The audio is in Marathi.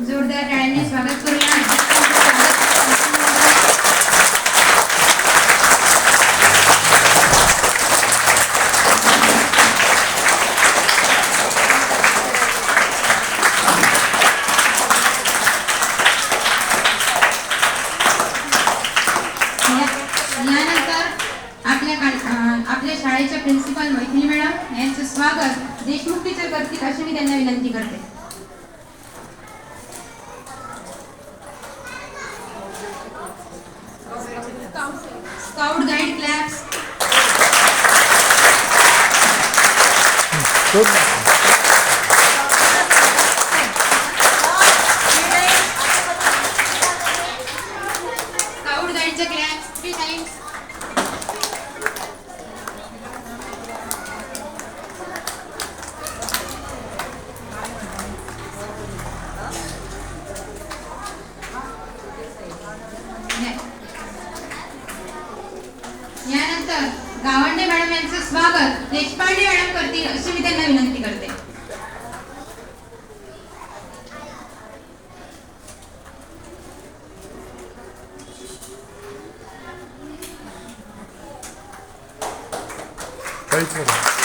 जोरदार टाळ्यांनी स्वागत करूया. यानंतर आपल्या का- आपल्या शाळेच्या प्रिन्सिपल मैथिली मॅडम यांचं स्वागत देशमुख टीचर करतील अशी मी त्यांना विनंती करते. स्काउट गाईड क्लॅप्स स्काउट गाईडच्या क्लॅप्स थ्री टाइम्स यानंतर गावंडे मॅडम यांचं स्वागत. देशपांडे मॅडम करतील अशी मी त्यांना विनंती करते. Thank you.